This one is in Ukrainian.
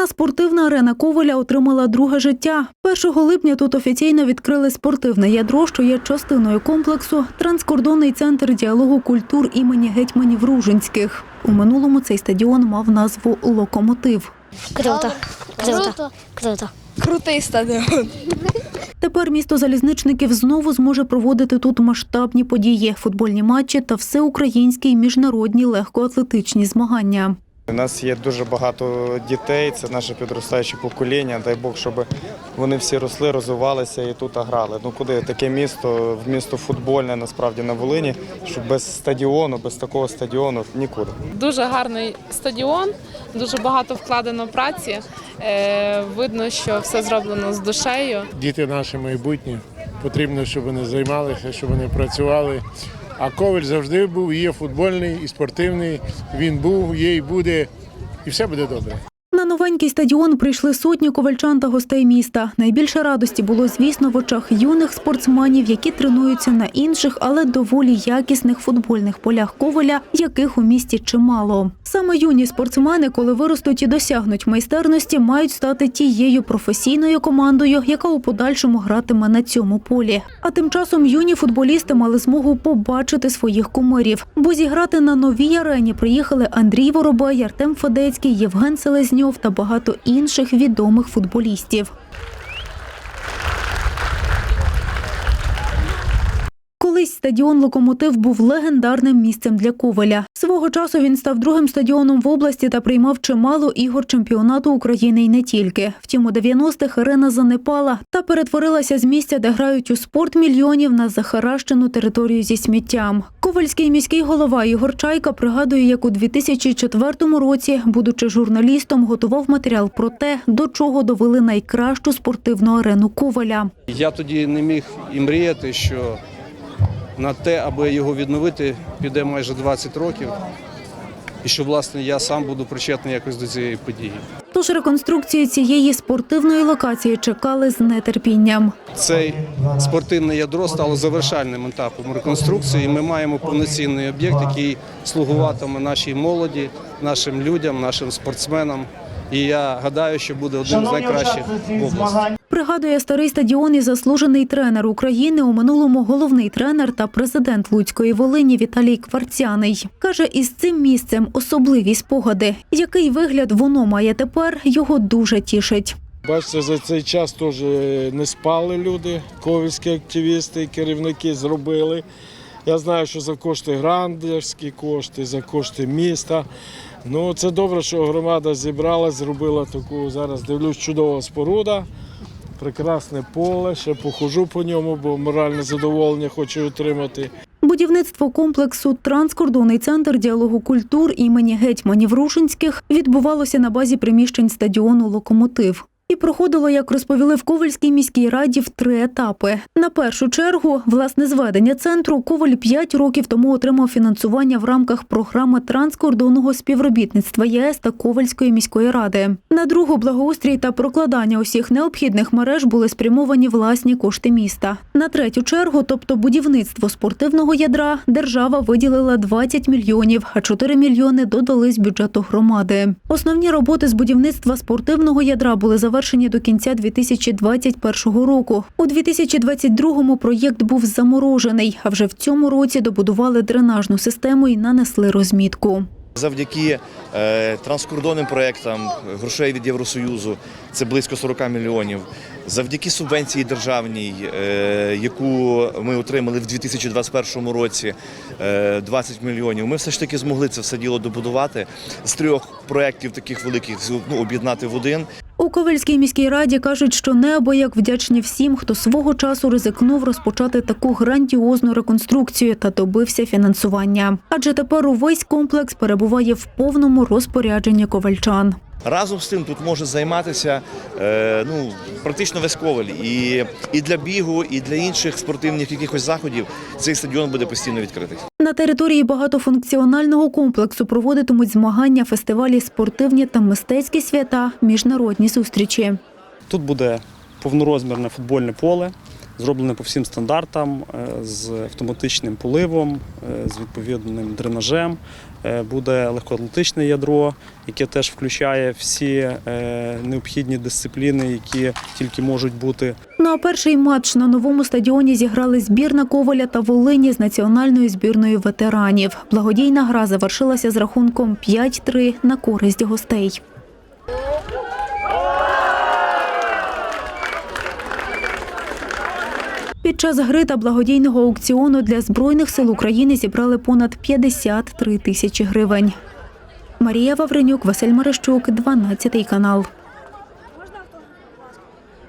Головна спортивна арена Коваля отримала друге життя. 1 липня тут офіційно відкрили спортивне ядро, що є частиною комплексу Транскордонний центр діалогу культур імені гетьманів Ружинських. У минулому цей стадіон мав назву Локомотив. Круто. Круто. Круто. Круто. Крутий стадіон. Тепер місто залізничників знову зможе проводити тут масштабні події, футбольні матчі та всеукраїнські і міжнародні легкоатлетичні змагання. У нас є дуже багато дітей, це наше підростаюче покоління. Дай Бог, щоб вони всі росли, розвивалися і тут грали. Ну куди таке місто, в місто футбольне насправді на Волині, що без стадіону, без такого стадіону нікуди. Дуже гарний стадіон, дуже багато вкладено праці. Е, видно, що все зроблено з душею. Діти наше майбутнє. Потрібно, щоб вони займалися, щоб вони працювали. А Коваль завжди був, є футбольний, і спортивний. Він був, є і буде, і все буде добре. Новенький стадіон прийшли сотні ковальчан та гостей міста. Найбільше радості було, звісно, в очах юних спортсменів, які тренуються на інших, але доволі якісних футбольних полях коваля, яких у місті чимало. Саме юні спортсмени, коли виростуть і досягнуть майстерності, мають стати тією професійною командою, яка у подальшому гратиме на цьому полі. А тим часом юні футболісти мали змогу побачити своїх кумирів, бо зіграти на новій арені приїхали Андрій Воробай, Артем Федецький, Євген Селезньов та багато інших відомих футболістів. Колись стадіон Локомотив був легендарним місцем для Коваля. Свого часу він став другим стадіоном в області та приймав чимало ігор чемпіонату України й не тільки. Втім, у 90-х арена занепала та перетворилася з місця, де грають у спорт мільйонів на захаращену територію зі сміттям. Ковальський міський голова Ігор Чайка пригадує, як у 2004 році, будучи журналістом, готував матеріал про те, до чого довели найкращу спортивну арену Коваля. Я тоді не міг і мріяти, що на те, аби його відновити, піде майже 20 років. І що, власне, я сам буду причетний якось до цієї події. Тож реконструкцію цієї спортивної локації чекали з нетерпінням. Цей спортивне ядро стало завершальним етапом реконструкції. і Ми маємо повноцінний об'єкт, який слугуватиме нашій молоді, нашим людям, нашим спортсменам. І я гадаю, що буде одним з найкращих в області. Пригадує старий стадіон і заслужений тренер України у минулому головний тренер та президент Луцької Волині Віталій Кварцяний. Каже, із цим місцем особливі спогади. Який вигляд воно має тепер, його дуже тішить. Бачите, за цей час теж не спали люди, ковівські активісти і керівники зробили. Я знаю, що за кошти грандерські кошти, за кошти міста. Ну, це добре, що громада зібралась, зробила таку, зараз дивлюсь, чудова споруда, прекрасне поле, ще похожу по ньому, бо моральне задоволення хочу отримати. Будівництво комплексу Транскордонний центр діалогу культур імені гетьманів Рушинських відбувалося на базі приміщень стадіону Локомотив. І проходило, як розповіли в Ковальській міській раді, в три етапи. На першу чергу, власне зведення центру Коваль 5 років тому отримав фінансування в рамках програми транскордонного співробітництва ЄС та Ковальської міської ради. На другу благоустрій та прокладання усіх необхідних мереж були спрямовані власні кошти міста. На третю чергу, тобто будівництво спортивного ядра, держава виділила 20 мільйонів, а 4 мільйони додали з бюджету громади. Основні роботи з будівництва спортивного ядра були завершені до кінця 2021 року. У 2022-му проєкт був заморожений, а вже в цьому році добудували дренажну систему і нанесли розмітку. Завдяки е, транскордонним проєктам грошей від Євросоюзу це близько 40 мільйонів. Завдяки субвенції державній, е, яку ми отримали в 2021 році, е, 20 мільйонів. Ми все ж таки змогли це все діло добудувати з трьох проєктів таких великих ну, об'єднати в один. У Ковельській міській раді кажуть, що неабияк вдячні всім, хто свого часу ризикнув розпочати таку грандіозну реконструкцію та добився фінансування. Адже тепер увесь комплекс перебуває в повному розпорядженні ковальчан. Разом з тим тут може займатися е, ну, практично весь коваль. І, і для бігу, і для інших спортивних якихось заходів цей стадіон буде постійно відкритий. На території багатофункціонального комплексу проводитимуть змагання, фестивалі, спортивні та мистецькі свята, міжнародні зустрічі. Тут буде повнорозмірне футбольне поле зроблене по всім стандартам е, з автоматичним поливом, е, з відповідним дренажем. Е, Буде легкоатлетичне ядро, яке теж включає всі необхідні дисципліни, які тільки можуть бути Ну а перший матч на новому стадіоні зіграли збірна Коваля та Волині з національною збірною ветеранів. Благодійна гра завершилася з рахунком 5-3 на користь гостей. Час гри та благодійного аукціону для Збройних сил України зібрали понад 53 тисячі гривень. Марія Вавренюк, Василь Марищук, 12 канал.